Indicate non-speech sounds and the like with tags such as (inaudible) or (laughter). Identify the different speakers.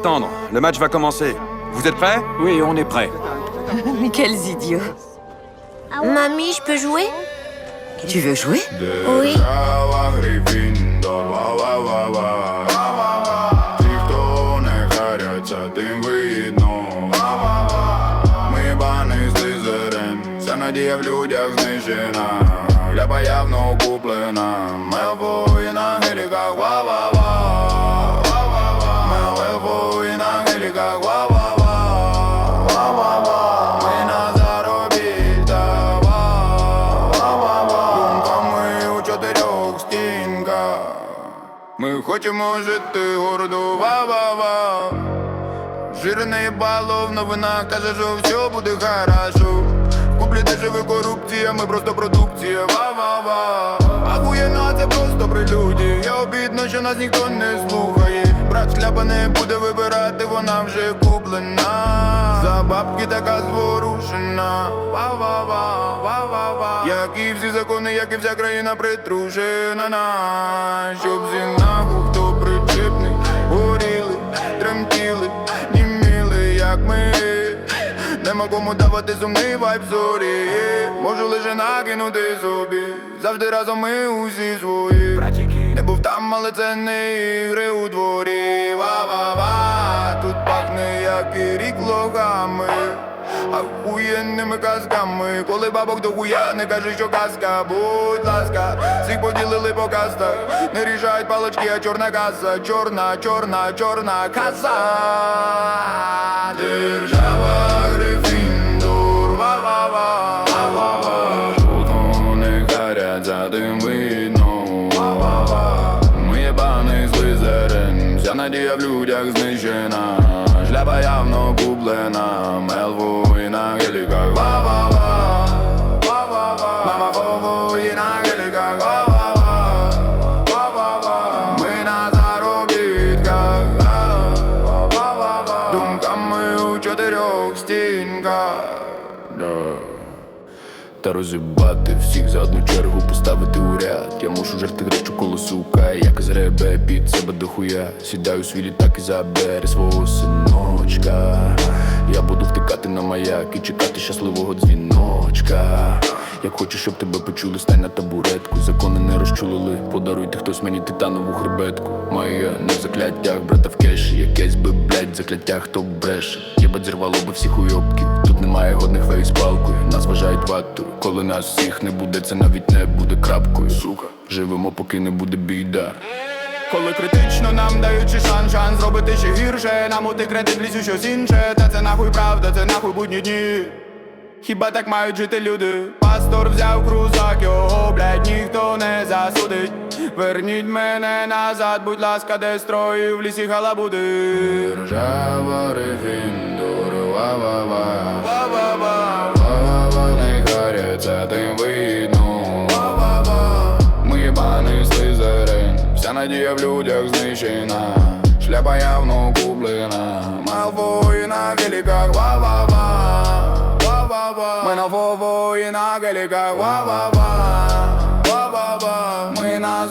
Speaker 1: attendre. Le match va commencer. Vous êtes prêts
Speaker 2: Oui, on est prêt. (laughs)
Speaker 3: Mais quels idiots.
Speaker 4: Mamie, je peux jouer
Speaker 3: Tu veux jouer
Speaker 4: Oui.
Speaker 5: Держава Грифіндор, ва-ва-ва-ва. Ті, хто не харяться, тим видно. Ми бани слизерин, вся надія в людях знищена. Ляпа явно куплена, Мелбой на геліках, ва-ва-ва. Ми хочемо жити гордо, ва-ва-ва. Жирний бало в новинах каже, що все буде хорошо. Куплі дешеви корупція, ми просто продукція, ва-ва-ва. Ахуєнно, це просто прелюдія. Я обідно, що нас ніхто не слухає. Брат шляпа не буде вибирати, вона вже куплена. За бабки така зворушена. Ва-ва-ва, ва-ва-ва. І всі закони, як і вся країна притрушена на щоб зі нахуй, хто причепний, горіли, тремтіли, німіли, як ми. Нема кому давати сумний вайб зорі Можу лише накинути собі. Завжди разом ми усі свої. Не був там, але це не ігри у дворі. Ва-ва-ва Тут пахне, як і рік логами Ахуєнними казками Коли бабок до хуя не кажи, що казка Будь ласка, всіх поділили по кастах. Не рішають палочки, а чорна каса. Чорна, чорна, чорна каса. Держава Грифіндор Ва-ва-ва не гарять, за тим видно Ва-ва-ва. Ми єбаний злизерин Вся надія в людях знищена Шляпа явно куплена Мелву і на геліках. Ва-ва-ва Мама Вову і на геліках. Ва-ва-ва Ми на заробітках. Думками у чотирьох стінках. Та розібати всіх за одну чергу поставити у ряд. Я мушу жерти гречу коло сука Як з ребе під себе дохуя. Сідаю свій літак і забери свого синочка. Я буду втикати на маяк і чекати щасливого дзвіночка Як хочеш, щоб тебе почули, стань на табуретку. Закони не розчулили, подаруйте хтось мені титанову хребетку. Моє не в закляттях, брата в кеші. Якесь би, блядь, закляття, хто бреше. Єбать зірвало би всіх уйобків Тут немає годних з палкою. Нас вважають ватою. Коли нас всіх не буде, це навіть не буде крапкою. Сука, живемо, поки не буде біда. Коли критично нам даючи шанс, шанс зробити ще гірше Нам у ти кредит лізю щось інше. Та це нахуй правда, це нахуй будні дні Хіба так мають жити люди? Пастор взяв крузак, його, блядь, ніхто не засудить. Верніть мене назад, будь ласка, де строї в лісі халабуди Ржава Рефіндор, ва-ва-ва. Ва-ва-ва. Ва-ва-ва Не гаряться, тим видно Ва-ва-ва. Ми єбаний слизерин Вся надія в людях знищена. Шляпа явно куплена. Малфой на геліках Ва-ва-ва на Вову і на геліках Ва-ва-ва Ва-ва-ва. Ми на